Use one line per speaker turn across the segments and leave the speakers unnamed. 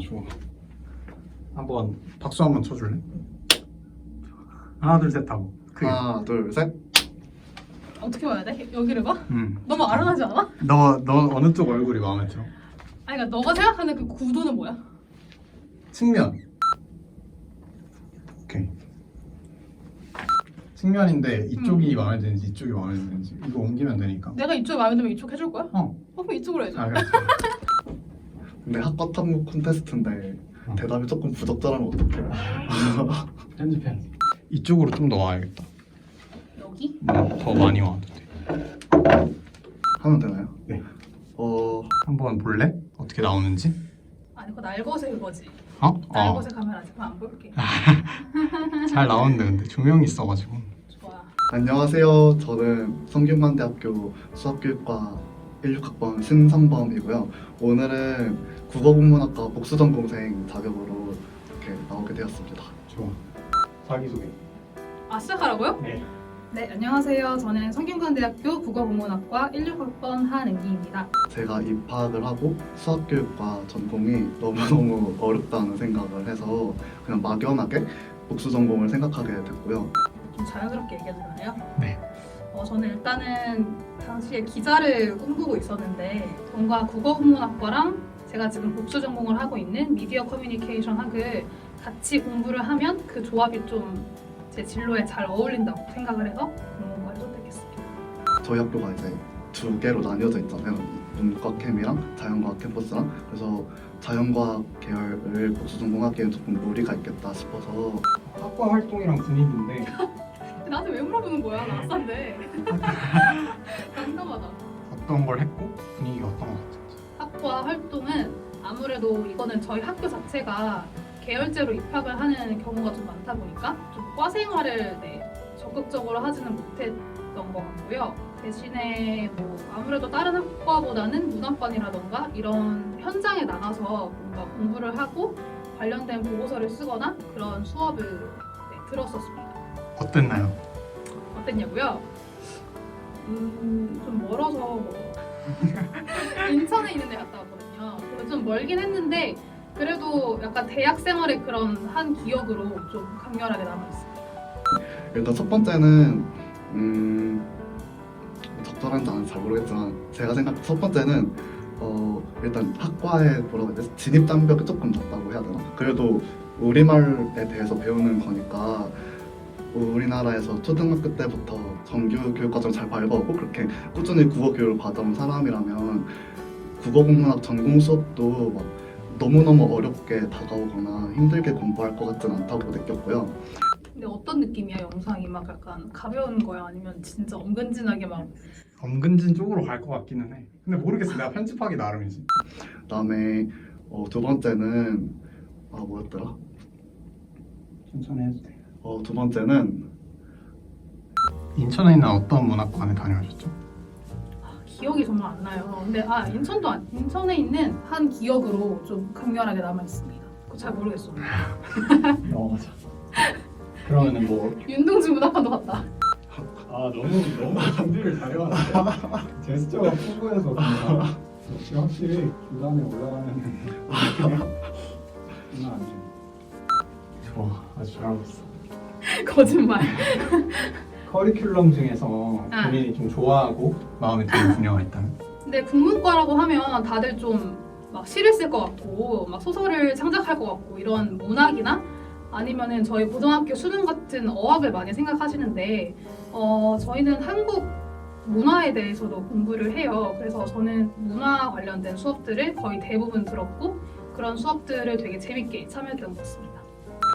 좋아 좋아 한번 박수 한번 쳐줄래? 하나 둘 셋 하고 크게
하나 둘셋
어떻게 봐야 돼? 여기를 봐?
응.
너무 아른하지 않아?
너, 너 어느 쪽 얼굴이 마음에 들어?
아니 그러니까 너가 생각하는 그 구도는 뭐야?
측면 오케이 측면인데 이쪽이 마음에 드는지 이쪽이 마음에 드는지 이거 옮기면 되니까
내가 이쪽 마음에 들면 이쪽 해줄 거야?
어.
어 그럼 이쪽으로 해줘
아 그래
근데 학과 탐구 콘테스트인데
어.
대답이 조금 부적절하면 어떡해
편집해 이쪽으로 좀 더 와야겠다
여기?
음, 더 많이 와도 돼
하면 되나요?
네.
어
한번 볼래? 어떻게 나오는지?
아니 그거 날것의 그거지
어? 어.
날것의 카메라 지금 안 볼게
잘 나오는데 근데 조명이 있어가지고
좋아
안녕하세요 저는 성균관대학교 수학교육과 16학번 신성범이고요 오늘은 국어국문학과 복수전공생 자격으로 이렇게 나오게 되었습니다
좋아 자기소개
아 시작하라고요?
네
네 안녕하세요 저는 성균관대학교 국어국문학과 16학번 하은기입니다
제가 입학을 하고 수학교육과 전공이 너무너무 어렵다는 생각을 해서 그냥 막연하게 복수 전공을 생각하게 됐고요.
좀 자연스럽게 얘기해도 되나요?
네.
어, 저는 일단은 당시에 기자를 꿈꾸고 있었는데 본과 국어국문학과랑 제가 지금 복수 전공을 하고 있는 미디어 커뮤니케이션 학을 같이 공부를 하면 그 조합이 좀 제 진로에 잘 어울린다고 생각을 해서 공부를 선택했습니다.
저희 학교가 이제 두 개로 나뉘어져 있잖아요. 문과 캠이랑 자연과학 캠퍼스랑 그래서 자연과학 계열을 복수 전공하기에는 조금 무리가 있겠다 싶어서
학과 활동이랑 분위기인데
나한테 왜 물어보는 거야? 나 아싼데. 난감하다.
어떤 걸 했고 분위기가 어떤 것 같은지
학과 활동은 아무래도 이거는 저희 학교 자체가 계열제로 입학을 하는 경우가 좀 많다 보니까 좀 과 생활을 네, 적극적으로 하지는 못했던 것 같고요. 대신에 뭐 아무래도 다른 학과보다는 문학관이라던가 이런 현장에 나가서 뭔가 공부를 하고 관련된 보고서를 쓰거나 그런 수업을 네, 들었었습니다.
어땠나요?
어땠냐고요? 음, 좀 멀어서 인천에 있는 데 갔다 왔거든요. 좀 멀긴 했는데 그래도 약간 대학 생활의 그런 한 기억으로 좀 강렬하게 남아있어요.
일단 첫 번째는 음 적절한지 안잘 모르겠지만 제가 생각 첫 번째는 어 일단 학과에 뭐라고 해야 되지 진입 장벽이 조금 낮다고 해야 되나 그래도 우리말에 대해서 배우는 거니까 우리나라에서 초등학교 때부터 정규 교육 과정 잘 밟아오고 그렇게 꾸준히 국어 교육을 받아온 사람이라면 국어 국문학 전공 수업도 막 너무너무 어렵게 다가오거나 힘들게 공부할 것 같진 않다고 느꼈고요.
근데 어떤 느낌이야 영상이? 막 약간 가벼운 거야? 아니면 진짜 은근진하게 막
엄근진 쪽으로 갈 것 같기는 해. 근데 모르겠어. 내가 편집하기 나름이지.
그다음에 어, 두 번째는 아 뭐였더라?
천천히 해도 돼
어, 두 번째는
인천에 있는 어떤 문학관에 다녀오셨죠?
기억이 정말 안 나요. 근데 아 인천도 안, 인천에 있는 한 기억으로 좀 강렬하게 남아 있습니다. 그거 잘 모르겠어.
넘어가자 그러면은 뭐
윤동주 문학관도 갔다.
아 너무 너무 준비를 잘해왔는데 제스처가 그냥 역시 확실히 중간에 올라가는 장난 아니죠 좋아 아주 잘하고 있어
거짓말.
커리큘럼 중에서
아.
본인이 좀 좋아하고 마음에 드는 분야가 있다면?
근데 국문과라고 하면 다들 좀 막 시를 쓸 것 같고 막 소설을 창작할 것 같고 이런 문학이나 아니면은 저희 고등학교 수능 같은 어학을 많이 생각하시는데 어 저희는 한국 문화에 대해서도 공부를 해요. 그래서 저는 문화 관련된 수업들을 거의 대부분 들었고 그런 수업들을 되게 재밌게 참여했던 것 같습니다.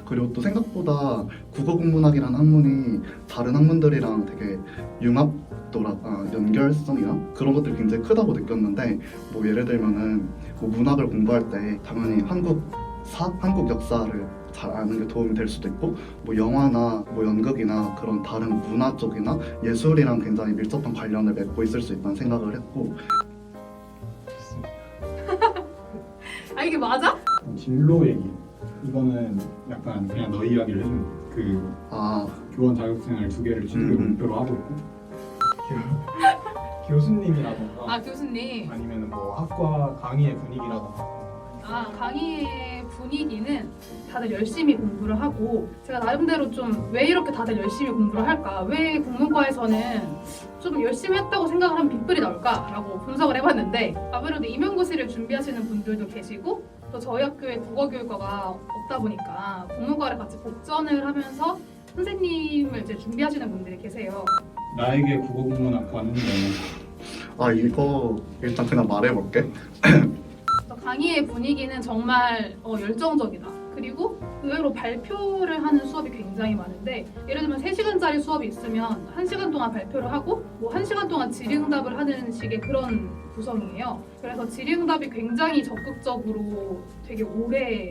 그리고 또 생각보다 국어 국문학이라는 학문이 다른 학문들이랑 되게 융합도라 아, 연결성이나 그런 것들이 굉장히 크다고 느꼈는데 뭐 예를 들면은 뭐 문학을 공부할 때 당연히 한국 사, 한국 역사를 잘 아는 게 도움이 될 수도 있고 뭐 영화나 뭐 연극이나 그런 다른 문화 쪽이나 예술이랑 굉장히 밀접한 관련을 맺고 있을 수 있다는 생각을 했고.
아 이게 맞아?
진로 얘기 이거는 약간 그냥 너 이야기를 해준 그
아
교원 자격증을 두 개를 진로
음, 음.
목표로 하고 있고 교, 교수님이라던가
아 교수님.
아니면 뭐 학과 강의의 분위기라던가
아, 강의의 분위기는 다들 열심히 공부를 하고 제가 나름대로 좀 왜 이렇게 다들 열심히 공부를 할까? 왜 국문과에서는 좀 열심히 했다고 생각을 하면 빗불이 나올까라고 분석을 해봤는데 아무래도 임용고시를 준비하시는 분들도 계시고 또 저희 학교에 국어교육과가 없다 보니까 국문과를 같이 복전을 하면서 선생님을 이제 준비하시는 분들이 계세요.
나에게 국어국문학과는 뭐냐?
아 이거 일단 그냥 말해볼게.
그래서 강의의 분위기는 정말 어, 열정적이다. 그리고 의외로 발표를 하는 수업이 굉장히 많은데 예를 들면 3시간짜리 수업이 있으면 1시간 동안 발표를 하고 뭐 1시간 동안 질의응답을 하는 식의 그런 구성이에요. 그래서 질의응답이 굉장히 적극적으로 되게 오래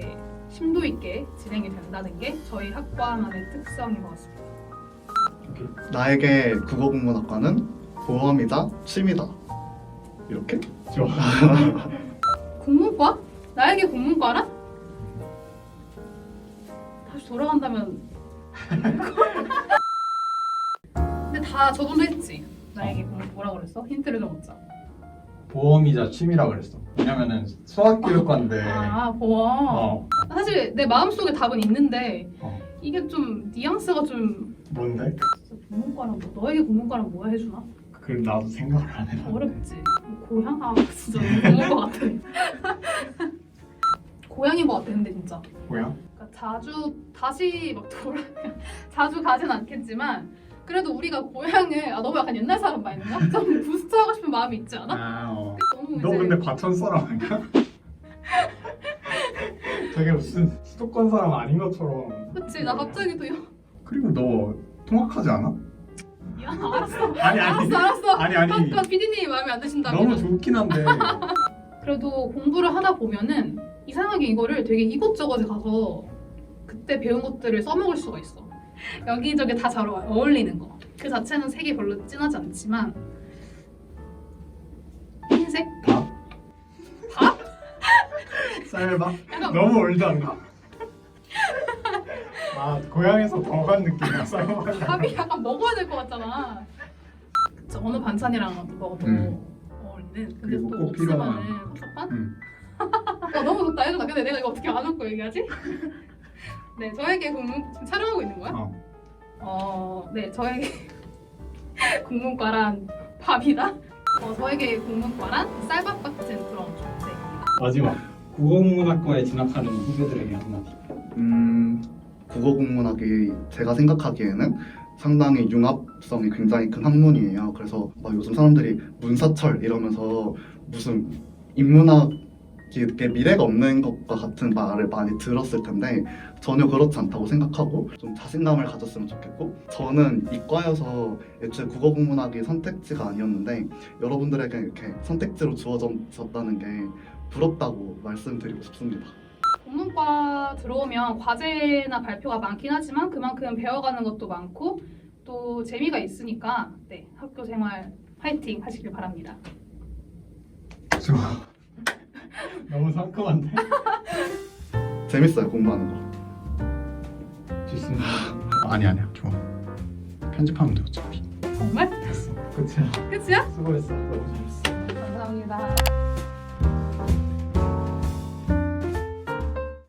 심도 있게 진행이 된다는 게 저희 학과만의 특성인 것 같습니다.
나에게 국어국문학과는 보험이자 취미다. 이렇게?
국문과? 나에게 국문과란? 돌아간다면 근데 다 저번도 했지 나에게 국문 뭐라 그랬어? 힌트를 좀 얻자
보험이자 취미라 그랬어. 왜냐면은 수학교육과인데.
아 보험
어.
사실 내 마음속에 답은 있는데
어.
이게 좀 뉘앙스가 좀
뭔데?
진짜 국문과란 뭐 너에게 국문과란 뭐야 해주나?
그 나도 생각을 안 해봤는데.
어렵지 고향? 아 진짜 너무 국문 것 같아 고향인 것 같아 근데 진짜
뭐야?
자주 다시 막 돌아 자주 가진 않겠지만 그래도 우리가 고향을 아 너무 약간 옛날 사람 말인가? 좀 부스트하고 싶은 마음이 있지 않아?
아 어.
너무
너
이제
근데 과천 사람 아니야? 되게 무슨 수도권 사람 아닌 것처럼.
그치 나 갑자기 또 야,
그리고 너 통학하지 않아?
야 알았어
아니 아니.
알았어 알았어
아니 아니.
잠깐 PD님이 마음에 안 드신다면
너무 좋긴 한데.
그래도 공부를 하다 보면은 이상하게 이거를 되게 이곳저곳에 가서 그때 배운 것들을 써먹을 수가 있어 여기저기 다 잘 어울리는 거 그 자체는 색이 별로 진하지 않지만 흰색?
밥?
밥?
쌀밥? 너무 올드한가? 아 고향에서 더간 느낌이야 쌀밥.
밥이 약간 먹어야 될 것 같잖아. 그쵸, 어느 반찬이랑 먹어도
음.
어울리는. 근데
그리고
또
꼭 필요한.
섭섭한?
응.
야, 너무 좋다. 해도 근데 내가 이거 어떻게 안 웃고 얘기하지? 네, 저에게 국문 지금 촬영하고 있는 거야?
어.
어, 네, 저에게 국문과란 밥이다. 어, 저에게 국문과란 쌀밥 같은 그런 존재입니다.
마지막 국어국문학과에 진학하는 후배들에게 한마디.
음 국어 국문학이 제가 생각하기에는 상당히 융합성이 굉장히 큰 학문이에요. 그래서 막 요즘 사람들이 문사철 이러면서 무슨 인문학 이 이렇게 미래가 없는 것과 같은 말을 많이 들었을 텐데 전혀 그렇지 않다고 생각하고 좀 자신감을 가졌으면 좋겠고 저는 이과여서 애초에 국어 국문학이 선택지가 아니었는데 여러분들에게 이렇게 선택지로 주어졌다는 게 부럽다고 말씀드리고 싶습니다.
국문과 들어오면 과제나 발표가 많긴 하지만 그만큼 배워가는 것도 많고 또 재미가 있으니까 네, 학교 생활 파이팅 하시길 바랍니다.
좋아. 너무 상큼한데?
재밌어요 공부하는 거.
좋습니다. 아니 아니야 좋아. 편집하면 돼 어차피.
정말?
됐어. 끝이야.
끝이야?
수고했어. 너무 재밌어.
감사합니다.